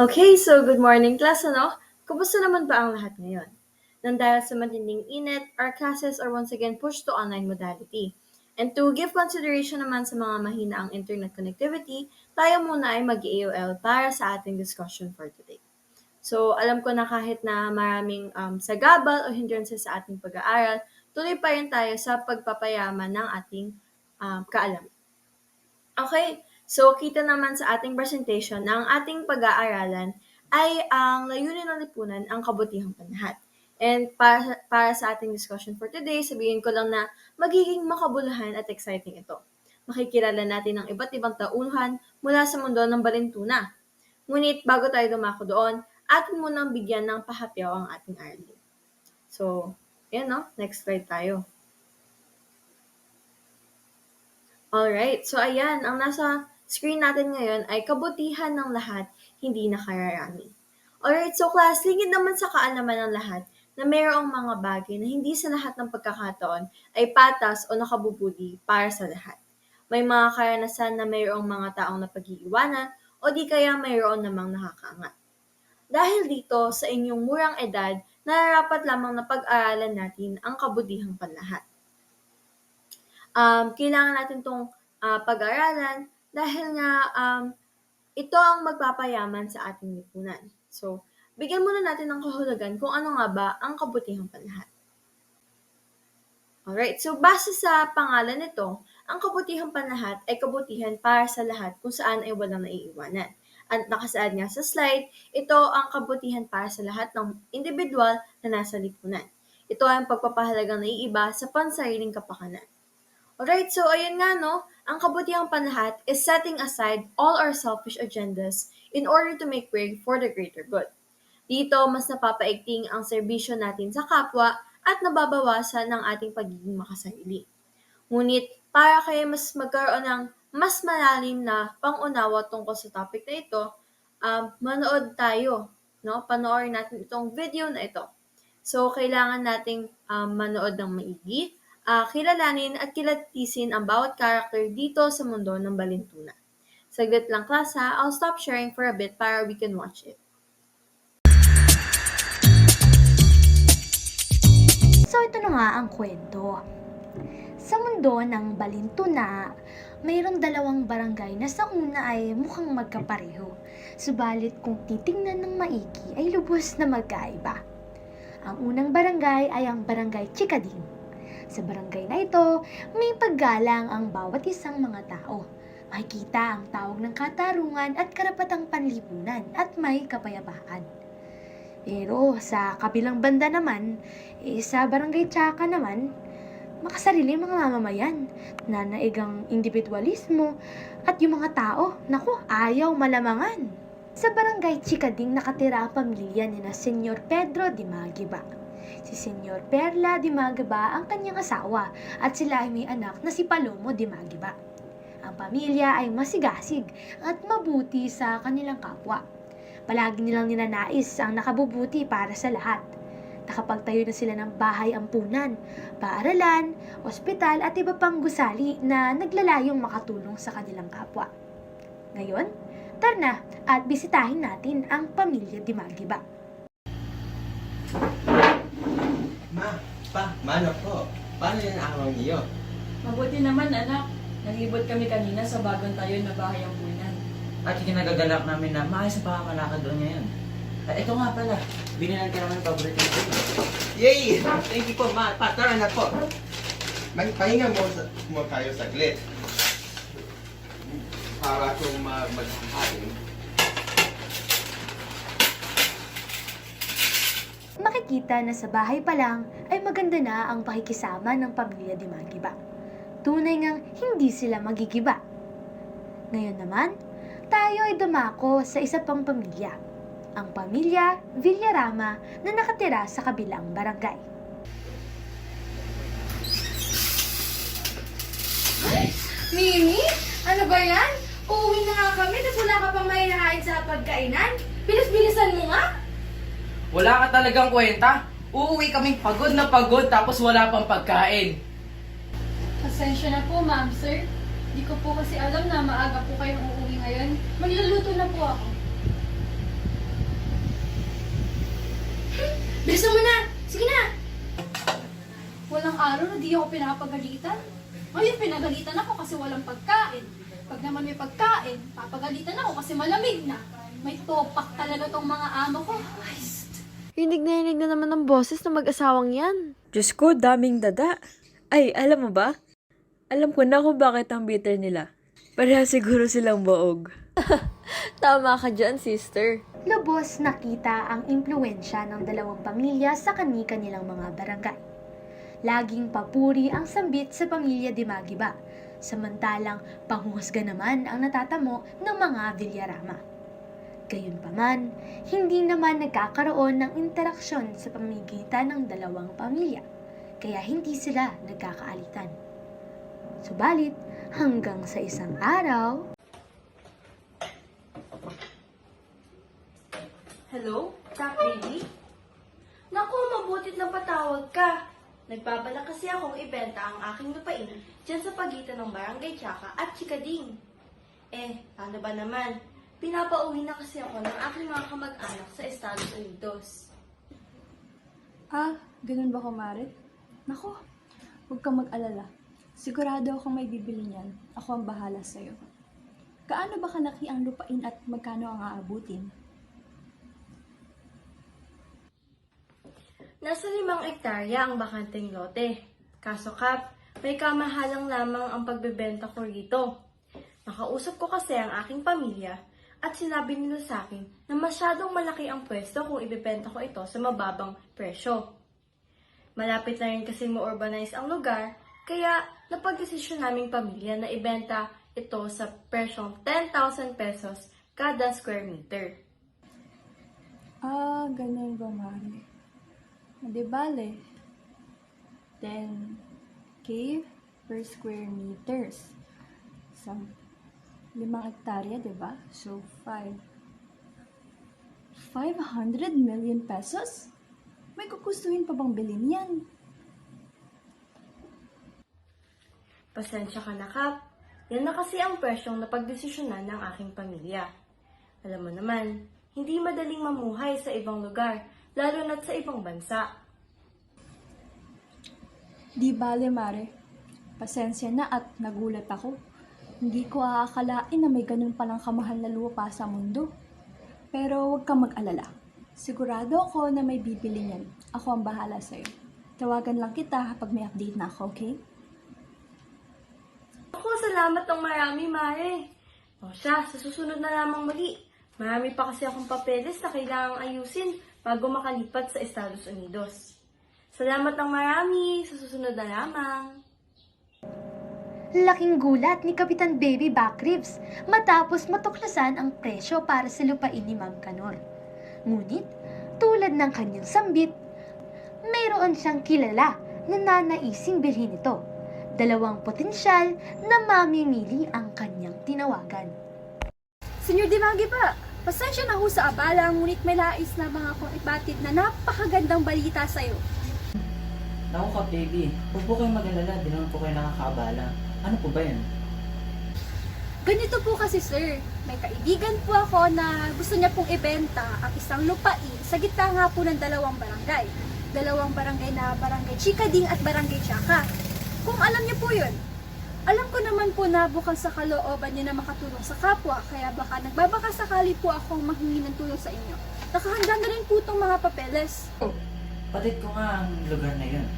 Okay, so good morning class, ano? Kumusta naman ba ang lahat ngayon? Nang dahil sa matinding init, our classes are once again pushed to online modality. And to give consideration naman sa mga mahina ang internet connectivity, tayo muna ay mag-AOL para sa ating discussion for today. So, alam ko na kahit na maraming um, sagabal o hindrances sa ating pag-aaral, tuloy pa rin tayo sa pagpapayaman ng ating um, kaalaman. Okay, so kita naman sa ating presentation na ang ating pag-aaralan ay ang layunin ng lipunan ang kabutihang panlahat. And para, para sa ating discussion for today, sabihin ko lang na magiging makabuluhan at exciting ito. Makikilala natin ang iba't ibang tauhan mula sa mundo ng balintuna. Ngunit bago tayo dumako doon, atin munang bigyan ng pahapyaw ang ating aralin. So, yan no, next slide tayo. Alright, so ayan, ang nasa screen natin ngayon ay kabutihan ng lahat, hindi nakararami. Alright, so class, lingid naman sa kaalaman ng lahat na mayroong mga bagay na hindi sa lahat ng pagkakataon ay patas o nakabubudi para sa lahat. May mga karanasan na mayroong mga taong napag-iiwanan o di kaya mayroon namang nakakaangat. Dahil dito, sa inyong murang edad, nararapat lamang na pag-aralan natin ang kabutihang panlahat um, kailangan natin itong pag-aralan dahil nga um, ito ang magpapayaman sa ating lipunan. So, bigyan muna natin ng kahulugan kung ano nga ba ang kabutihang panlahat. Alright, so base sa pangalan nito, ang kabutihang panlahat ay kabutihan para sa lahat kung saan ay walang naiiwanan. At nakasaad nga sa slide, ito ang kabutihan para sa lahat ng individual na nasa lipunan. Ito ang pagpapahalagang naiiba sa pansariling kapakanan. Alright, so ayun nga no, ang kabutihang panlahat is setting aside all our selfish agendas in order to make way for the greater good. Dito, mas napapaigting ang serbisyo natin sa kapwa at nababawasan ng ating pagiging makasarili. Ngunit, para kaya mas magkaroon ng mas malalim na pangunawa tungkol sa topic na ito, um, manood tayo, no? Panoorin natin itong video na ito. So, kailangan nating um, manood ng maigi, uh, kilalanin at kilatisin ang bawat character dito sa mundo ng Balintuna. Saglit lang class ha, I'll stop sharing for a bit para we can watch it. So ito na nga ang kwento. Sa mundo ng Balintuna, mayroong dalawang barangay na sa una ay mukhang magkapareho. Subalit kung titingnan ng maigi ay lubos na magkaiba. Ang unang barangay ay ang barangay Chikading. Sa barangay na ito, may paggalang ang bawat isang mga tao. Makikita ang tawag ng katarungan at karapatang panlipunan at may kapayapaan. Pero sa kabilang banda naman, eh, sa barangay Tsaka naman, makasarili mga mamamayan, nanaigang individualismo, at yung mga tao, naku, ayaw malamangan. Sa barangay Chikading nakatira ang pamilya ni na Senyor Pedro de Magiba. Si Senyor Perla de Magiba ang kanyang asawa at sila ay may anak na si Palomo de Magiba. Ang pamilya ay masigasig at mabuti sa kanilang kapwa. Palagi nilang ninanais ang nakabubuti para sa lahat. Nakapagtayo na sila ng bahay ampunan, paaralan, ospital at iba pang gusali na naglalayong makatulong sa kanilang kapwa. Ngayon, tara na at bisitahin natin ang pamilya Di Magiba. Ma, pa, mano po. Paano yan ang araw niyo? Mabuti naman anak, naglibot kami kanina sa bagong tayo na bahay ang punan. At kinagagalak namin na maayos ang pakamalakad doon ngayon. At ito nga pala, binilan ka naman ng paborito ko. Yay! Thank you po, ma. Pa, tara na po. Mag pahinga mo, sa, mo tayo saglit. Para kung ma maghahain. Makikita na sa bahay pa lang ay maganda na ang pakikisama ng pamilya Di Magiba. Tunay ngang hindi sila magigiba. Ngayon naman, tayo ay dumako sa isa pang pamilya. Ang pamilya Villarama na nakatira sa kabilang barangay. Mimi? Ano ba yan? Uuwi na nga kami, tapos wala ka pang may sa pagkainan. Bilis-bilisan mo nga. Wala ka talagang kwenta. Uuwi kaming pagod na pagod tapos wala pang pagkain. Pasensya na po, ma'am, sir. Di ko po kasi alam na maaga po kayong uuwi ngayon. Magluluto na po ako. Bilisan mo na! Sige na! Walang araw na di ako pinapagalitan. Ngayon, pinagalitan ako kasi walang pagkain. Pag naman may pagkain, papagalitan ako kasi malamig na. May topak talaga tong mga amo ko. Ay, Hinig na hinig na naman ng boses ng mag-asawang yan. Diyos ko, daming dada. Ay, alam mo ba? Alam ko na kung bakit ang bitter nila. Pareha siguro silang baog. Tama ka dyan, sister. Lubos nakita ang impluensya ng dalawang pamilya sa kani-kanilang mga barangay. Laging papuri ang sambit sa pamilya Dimagiba, samantalang panghuhusga naman ang natatamo ng mga Villarama. Gayunpaman, hindi naman nagkakaroon ng interaksyon sa pamigitan ng dalawang pamilya, kaya hindi sila nagkakaalitan. Subalit, hanggang sa isang araw, Hello? Kak Baby? Naku, mabutit lang patawag ka. Nagbabalak kasi akong ibenta ang aking lupain dyan sa pagitan ng Barangay Tsaka at Chikading. Eh, paano ba naman? Pinapauwi na kasi ako ng aking mga kamag-anak sa Estados Unidos. Ah, ganun ba kumare? Nako, huwag kang mag-alala. Sigurado akong may bibili niyan. Ako ang bahala sa'yo. Kaano ba kalaki ang lupain at magkano ang aabutin? Nasa limang ektarya ang bakanteng lote. Kaso Kap, may kamahalang lamang ang pagbebenta ko rito. Nakausap ko kasi ang aking pamilya at sinabi nila sa akin na masyadong malaki ang pwesto kung ibebenta ko ito sa mababang presyo. Malapit na rin kasi ma-urbanize ang lugar, kaya napagdesisyon naming pamilya na ibenta ito sa presyong 10,000 pesos kada square meter. Ah, ganun ba, Mari? Di bale. 10k per square meters. Sa limang hektarya, di ba? So, 5. 500 million pesos? May kukustuhin pa bang bilhin yan? Pasensya ka na, Kap. Yan na kasi ang presyong napagdesisyonan ng aking pamilya. Alam mo naman, hindi madaling mamuhay sa ibang lugar, lalo na't sa ibang bansa. Di bale, Mare. Pasensya na at nagulat ako. Hindi ko aakalain na may ganun palang kamahal na lupa sa mundo. Pero huwag kang mag-alala. Sigurado ako na may bibili niyan. Ako ang bahala sa'yo. Tawagan lang kita kapag may update na ako, okay? Ako, salamat ng marami, Mare. O siya, sa susunod na lamang muli. Marami pa kasi akong papeles na kailangang ayusin bago makalipat sa Estados Unidos. Salamat ng marami. Sa susunod na lamang. Laking gulat ni Kapitan Baby Backribs matapos matuklasan ang presyo para sa lupain ni Ma'am Kanor. Ngunit, tulad ng kanyang sambit, mayroon siyang kilala na nanaising bilhin ito. Dalawang potensyal na mamimili ang kanyang tinawagan. Senyor Dimagi pa, pasensya na ho sa abala, ngunit may lais na mga akong ibatid na napakagandang balita sa'yo. Naku ka, baby. Huwag po kayong mag-alala. Di naman po kayo nakakaabala. Ano po ba yan? Ganito po kasi sir, may kaibigan po ako na gusto niya pong ibenta ang isang lupain sa gitna nga po ng dalawang barangay. Dalawang barangay na barangay Chikading at barangay Chaka. Kung alam niyo po yun, alam ko naman po na bukang sa kalooban niya na makatulong sa kapwa, kaya baka nagbabaka sakali po akong manghingi ng tulong sa inyo. Nakahanda na rin po itong mga papeles. Patid ko nga ang lugar na yun.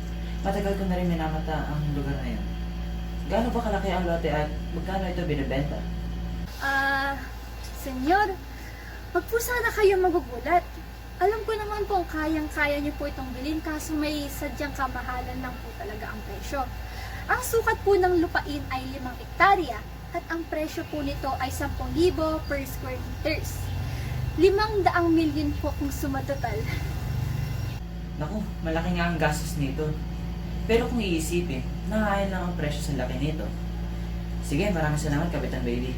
Matagal ko na rin minamata ang lugar na yun. Gaano ba kalaki ang lote at magkano ito binibenta? Ah, senyor, wag po sana kayo magugulat. Alam ko naman po kayang-kaya niyo po itong bilhin kaso may sadyang kamahalan lang po talaga ang presyo. Ang sukat po ng lupain ay 5 hektarya at ang presyo po nito ay 10,000 per square meters. 500 milyon po kung sumatotal. Naku, malaki nga ang gastos nito. Pero kung iisipin, nakakain lang ang presyo sa laki nito. Sige, maraming salamat, Kapitan Baby.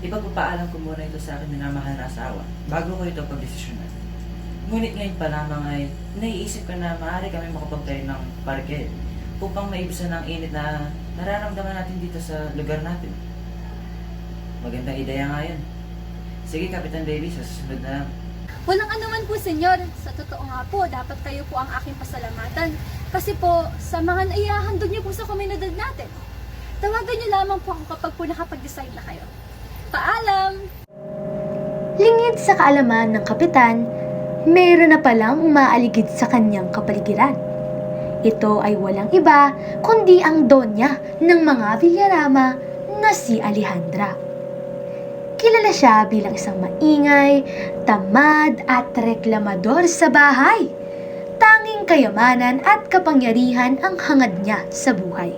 Ipagpapaalam ko muna ito sa akin na mahal na asawa bago ko ito pagdesisyonan. Ngunit ngayon pa lamang ay naiisip ko na maaari kami makapagtayo ng parke upang maibusan ang init na nararamdaman natin dito sa lugar natin. Magandang ideya nga yun. Sige, Kapitan Baby, sa susunod na lang. Walang anuman po, senyor. Sa totoo nga po, dapat kayo po ang aking pasalamatan. Kasi po, sa mga naihahandog niyo po sa komunidad natin. Tawagan niyo lamang po ako kapag po nakapag-decide na kayo. Paalam! Lingid sa kaalaman ng kapitan, mayroon na palang umaaligid sa kanyang kapaligiran. Ito ay walang iba kundi ang donya ng mga Villarama na si Alejandra. Kilala siya bilang isang maingay, tamad at reklamador sa bahay. Tanging kayamanan at kapangyarihan ang hangad niya sa buhay.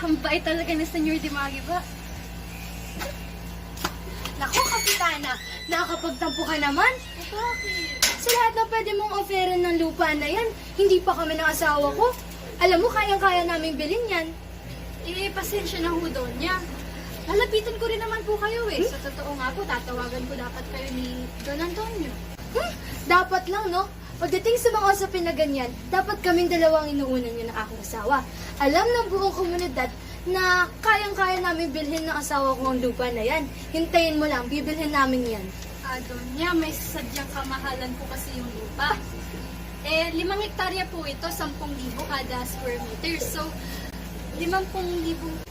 Ang bait talaga ni Senyor Dimagi ba? Naku, Kapitana, nakakapagtampo ka naman. Bakit? Sa lahat na pwede mong offeran ng lupa na yan, hindi pa kami ng asawa ko. Alam mo, kayang-kaya naming bilhin yan. Eh, pasensya na ho doon niya. Lalapitan ko rin naman po kayo eh. Sa totoo nga po, tatawagan ko dapat kayo ni Don Antonio. Hmm, dapat lang, no? Pagdating sa mga usapin na ganyan, dapat kaming dalawang inuunan niyo ng aking asawa. Alam ng buong komunidad na kayang-kaya namin bilhin ng asawa ko ang lupa na yan. Hintayin mo lang, bibilhin namin yan. Ah, doon niya, may sadyang kamahalan po kasi yung lupa. Eh, limang hektarya po ito, 10,000 kada square meter. So, 50,000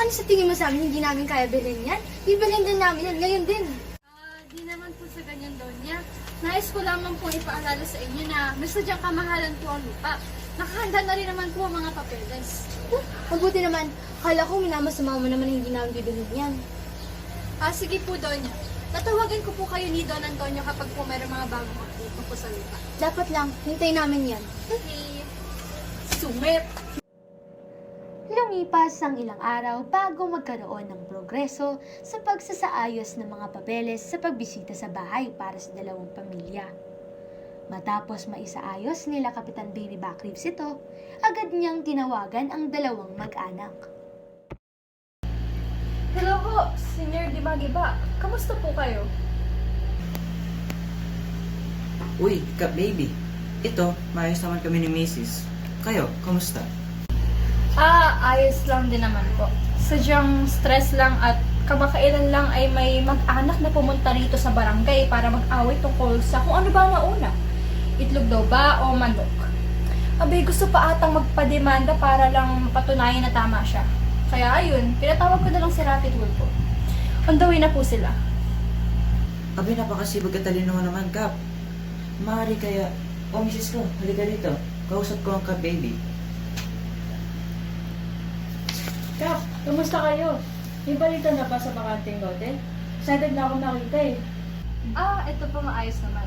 Ano sa tingin mo sa amin, hindi namin kaya bilhin yan? Bibilhin din namin yan, ngayon din. Ah, di naman po sa ganyan doon niya. Nais ko lamang po ipaalala sa inyo na may sadyang kamahalan po ang lupa. Nakahanda na rin naman po ang mga papeles. Huh, mabuti naman. Kala ko minamasama mo naman hindi namin bibilhin yan. Ah, sige po, Donya. Tatawagan ko po kayo ni Don Antonio kapag po mayroong mga bagong update po sa lupa. Dapat lang, hintayin namin yan. Okay. Sumit! Lumipas ang ilang araw bago magkaroon ng progreso sa pagsasaayos ng mga papeles sa pagbisita sa bahay para sa dalawang pamilya. Matapos maisaayos nila Kapitan Baby Backribs ito, agad niyang tinawagan ang dalawang mag-anak. Hello po, Senior Dimagiba. Kamusta po kayo? Uy, Kap Baby. Ito, maayos naman kami ni Mrs. Kayo, kamusta? Ah, ayos lang din naman po. Sadyang stress lang at kamakailan lang ay may mag-anak na pumunta rito sa barangay para mag-away tungkol sa kung ano ba ang nauna. Itlog daw ba o manok? Abay, gusto pa atang magpademanda para lang patunayan na tama siya. Kaya ayun, pinatawag ko na lang si Rapid Tulpo. On the way na po sila. Abi, napakasibag at talino naman, Kap. Maaari kaya... Oh, Mrs. ko, halika dito. Kausap ko ang Kap Baby. Kap, kumusta kayo? May balita na ba sa bakanting lote? Excited na ako makita eh. Ah, ito po maayos naman.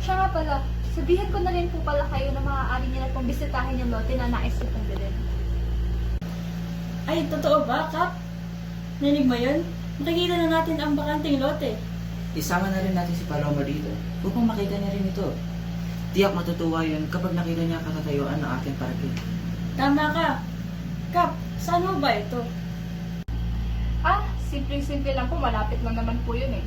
Siya nga pala, sabihin ko na rin po pala kayo na maaari niyo na pong bisitahin yung lote na nais ko pong bilhin. Ay, totoo ba, Kap? Nanig mo yun? Makikita na natin ang bakanting lote. Isama na rin natin si Paloma dito upang makita niya rin ito. Tiyak matutuwa yun kapag nakita niya ang katatayuan ng aking parking. Tama ka. Kap, saan mo ba ito? Ah, simpleng-simple lang po, malapit lang naman po yun eh.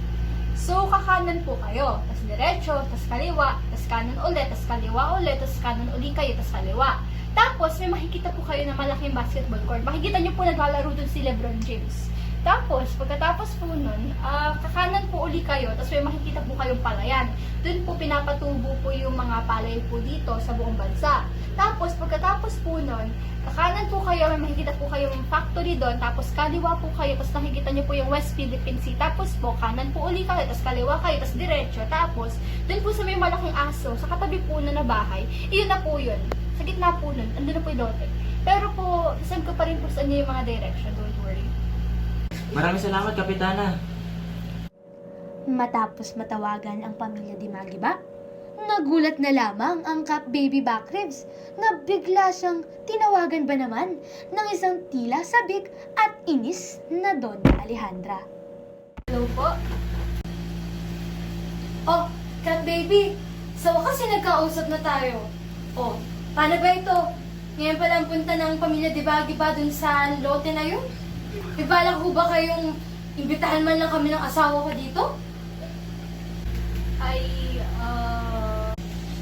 So, kakanan po kayo, tas diretso, tas kaliwa, tas kanan ulit, tas kaliwa ulit, tas kanan uli kayo, tas kaliwa. Tapos, may makikita po kayo na malaking basketball court. Makikita niyo po naglalaro dun si Lebron James. Tapos, pagkatapos po nun, ah, kakanan po uli kayo, tapos may makikita po kayong palayan. Doon po pinapatubo po yung mga palay po dito sa buong bansa. Tapos, pagkatapos po nun, kakanan po kayo, may makikita po kayong factory doon, tapos kaliwa po kayo, tapos nakikita niyo po yung West Philippine Sea. Tapos po, kanan po uli kayo, tapos kaliwa kayo, tapos diretso. Tapos, doon po sa may malaking aso, sa katabi po na na bahay, iyon na po yun. Sa gitna po nun, andun na po yung lote. Pero po, send ko pa rin po sa inyo yung mga direction, don't worry. Maraming salamat, Kapitana. Matapos matawagan ang pamilya di Magiba, nagulat na lamang ang Kap Baby Backribs na bigla siyang tinawagan ba naman ng isang tila sabik at inis na Donna Alejandra. Hello po? Oh, cat baby, sa wakas ay nagkausap na tayo. Oh, paano ba ito? Ngayon pa lang punta ng pamilya Dibagi ba dun sa lote na yun? May balak ho ba kayong imbitahan man lang kami ng asawa ko dito? Ay, ah...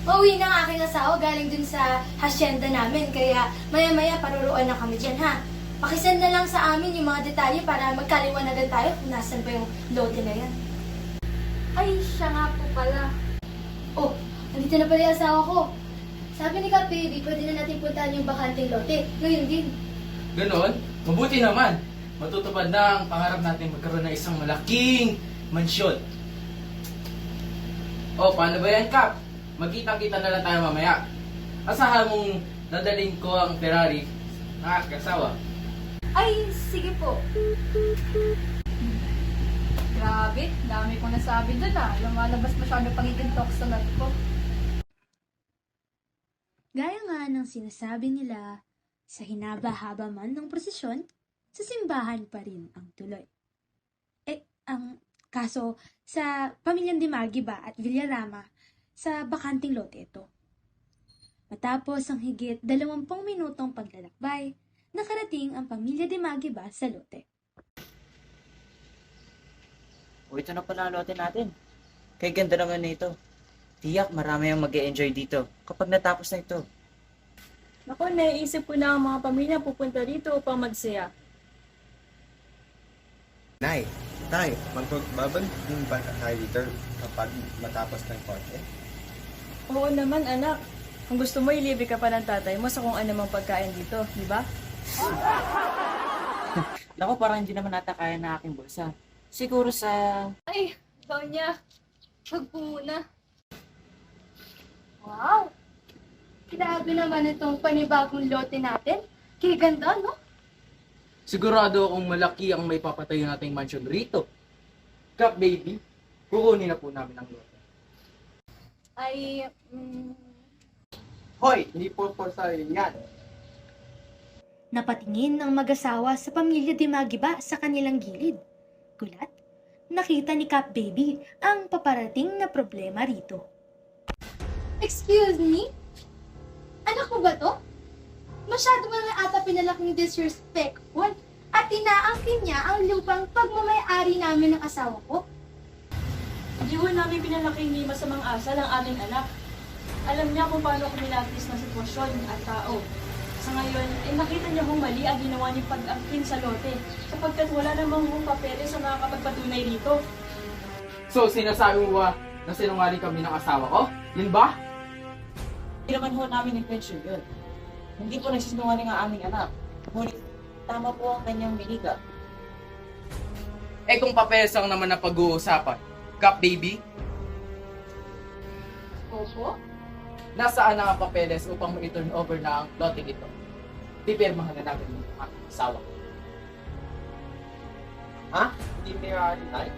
Pauwi na ang aking asawa galing dun sa hacienda namin, kaya maya-maya paruruan na kami dyan ha. Pakisend na lang sa amin yung mga detalye para magkaliwanagan tayo kung nasan pa yung lote na yan. Ay, siya nga po pala. Oh, nandito na pala yung asawa ko. Sabi ni Ka Baby, pwede na natin puntahan yung bakanting lote. Ngayon din. Ganon? Mabuti naman. Matutupad na ang pangarap natin magkaroon ng isang malaking mansyon. Oh, paano ba yan, Kap? Magkita-kita na lang tayo mamaya. Asahan mong dadalhin ko ang Ferrari na aking asawa. Ay, sige po. Grabe, dami kong nasabi dun ah. Lumalabas masyado pagiging talk sa life ko. Gaya nga ng sinasabi nila, sa hinaba-haba man ng prosesyon, sa simbahan pa rin ang tuloy. Eh, ang kaso, sa pamilyang Dimagi ba at Villarama, sa bakanting lote ito. Matapos ang higit 20 minutong paglalakbay, nakarating ang pamilya Dimagi ba sa lote. O ito na pala ang lote natin. Kay ganda naman nito. Tiyak marami ang mag enjoy dito kapag natapos na ito. Naku, naiisip ko na ang mga pamilya pupunta dito upang magsaya. Nay, tay, magbaban din ba tayo dito kapag matapos ng konti? Oo naman, anak. Kung gusto mo, ilibre ka pa ng tatay mo sa kung ano mang pagkain dito, di ba? Naku, parang hindi naman nata kaya na aking bulsa. Siguro sa... Ay, Donya. Huwag po muna. Wow! Grabe naman itong panibagong lote natin. Kaya ganda, no? Sigurado akong malaki ang may papatayo nating mansion rito. Kap baby, kukunin na po namin ang lote. Ay, mm, Hoy, hindi po po sa yan. Napatingin ang mag-asawa sa pamilya Dimagiba sa kanilang gilid. Gulat, nakita ni Cap Baby ang paparating na problema rito. excuse me? Anak mo ba to? Masyado mo na ata pinalaking disrespectful at inaangkin niya ang lupang pagmamayari namin ng asawa ko. Hindi ho namin pinalaki ni masamang asal ang aming anak. Alam niya kung paano kumilatis ng sitwasyon at tao. Sa ngayon, ay nakita niya kung mali ang ginawa niyang pag-angkin sa lote sapagkat wala namang hong papeles sa mga kapagpatunay rito. So, sinasabi mo ba na sinungaling kami ng asawa ko? Yun ba? Hindi naman ho namin intention yun. Hindi po nagsisinungaling ang aming anak. Ngunit, tama po ang kanyang binika. Eh kung papeles lang naman na pag-uusapan, Kap baby, Opo? nasaan na ang papeles upang ma-turn over na ang lote ito? Pipirmahan na namin ng aking asawa. Ha? Hindi Ferrari, tay?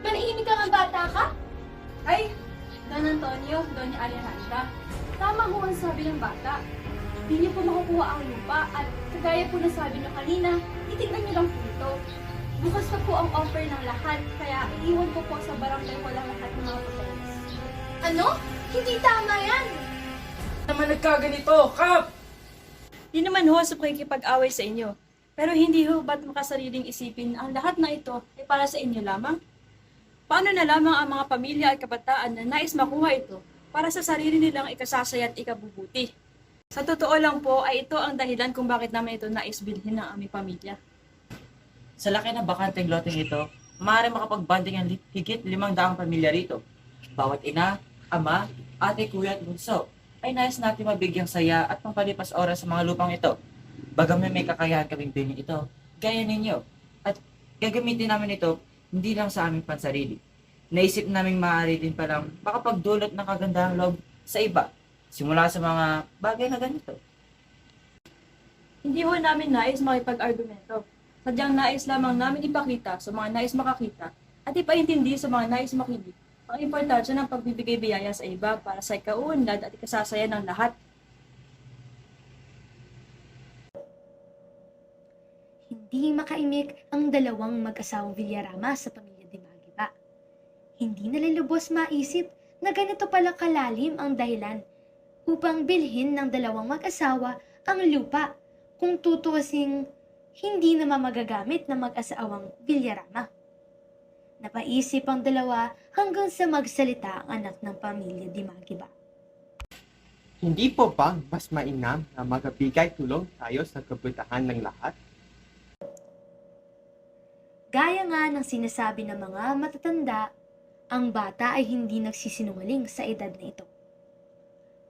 Manahimik ka nga bata ka? Ay, Don Antonio, Doña Alejandra. Tama ho ang sabi ng bata. Hindi niyo po makukuha ang lupa at kagaya po na sabi niyo kanina, titignan niyo lang po ito. Bukas pa po ang offer ng lahat, kaya iiwan ko po sa barangay ko lang lahat ng mga papeles. Ano? Hindi tama yan! Naman nagkaganito, Kap! Di naman ho sa pakikipag-away sa inyo. Pero hindi ho ba't makasariling isipin ang lahat na ito ay para sa inyo lamang? Paano na lamang ang mga pamilya at kabataan na nais makuha ito para sa sarili nilang ikasasaya at ikabubuti? Sa totoo lang po ay ito ang dahilan kung bakit namin ito nais bilhin ng aming pamilya. Sa laki ng bakanteng loteng ito, maaari makapagbanding ang higit limang daang pamilya rito. Bawat ina, ama, ate, kuya at bunso ay nais natin mabigyang saya at pampalipas oras sa mga lupang ito. Bagaman may kakayahan kaming bilhin ito, gaya ninyo. At gagamitin namin ito hindi lang sa aming pansarili. Naisip namin maaari din palang makapagdulot ng kagandahang loob sa iba, simula sa mga bagay na ganito. Hindi ho namin nais makipag-argumento. Sadyang nais lamang namin ipakita sa mga nais makakita at ipaintindi sa mga nais makinig ang importansya ng pagbibigay biyaya sa iba para sa ikauunlad at ikasasaya ng lahat. Hindi makaimik ang dalawang mag-asawang Villarama sa pamilya Dimagiba. Hindi nalilubos maisip na ganito pala kalalim ang dahilan upang bilhin ng dalawang mag-asawa ang lupa kung tutuwasing hindi na magagamit ng mag-asawang Villarama. Napaisip ang dalawa hanggang sa magsalita ang anak ng pamilya Dimagiba. Hindi po ba mas mainam na magabigay tulong tayo sa kabutahan ng lahat? Gaya nga ng sinasabi ng mga matatanda, ang bata ay hindi nagsisinungaling sa edad na ito.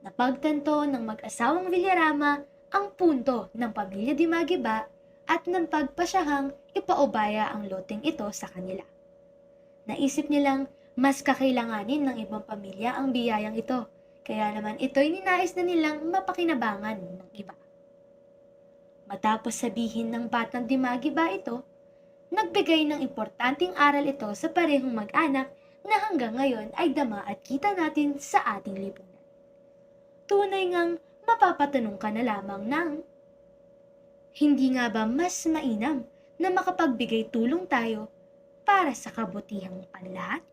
Napagtanto ng mag-asawang Villarama ang punto ng pamilya Di Magiba at ng pagpasyahang ipaubaya ang loteng ito sa kanila. Naisip nilang mas kakailanganin ng ibang pamilya ang biyayang ito, kaya naman ito'y ninais na nilang mapakinabangan ng iba. Matapos sabihin ng batang Di Magiba ito, nagbigay ng importanteng aral ito sa parehong mag-anak na hanggang ngayon ay dama at kita natin sa ating lipunan. Tunay ngang mapapatanong ka na lamang ng, hindi nga ba mas mainam na makapagbigay tulong tayo para sa kabutihang panlahat?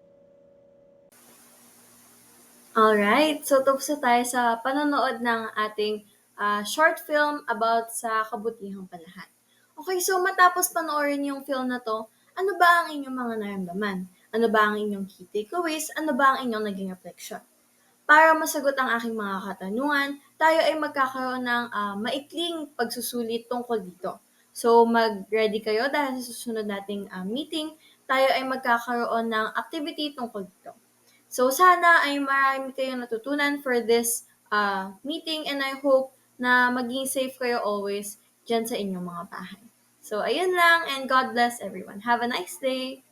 Alright, so tapos na tayo sa panonood ng ating ah, short film about sa kabutihang panlahat. Okay, so matapos panoorin yung film na to, ano ba ang inyong mga naramdaman? Ano ba ang inyong key takeaways? Ano ba ang inyong naging reflection? Para masagot ang aking mga katanungan, tayo ay magkakaroon ng ah, maikling pagsusulit tungkol dito. So mag-ready kayo dahil sa susunod nating ah, meeting, tayo ay magkakaroon ng activity tungkol dito. So sana ay marami kayong natutunan for this uh, meeting and I hope na maging safe kayo always dyan sa inyong mga bahay. So ayun lang and God bless everyone. Have a nice day!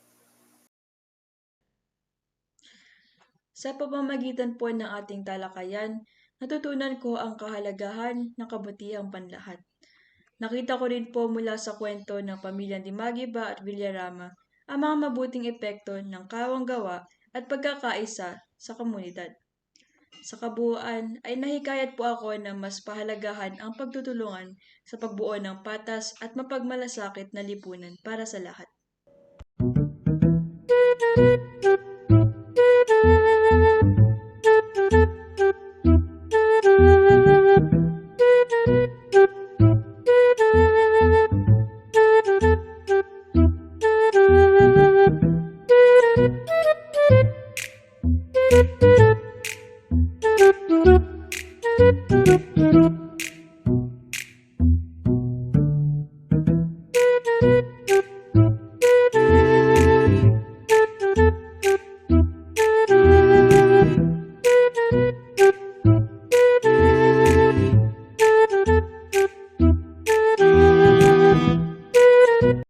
Sa pamamagitan po ng ating talakayan, natutunan ko ang kahalagahan ng kabutihang panlahat. Nakita ko rin po mula sa kwento ng pamilyang Dimagiba at Villarama ang mga mabuting epekto ng kawang gawa at pagkakaisa sa komunidad. Sa kabuuan ay nahikayat po ako na mas pahalagahan ang pagtutulungan sa pagbuo ng patas at mapagmalasakit na lipunan para sa lahat.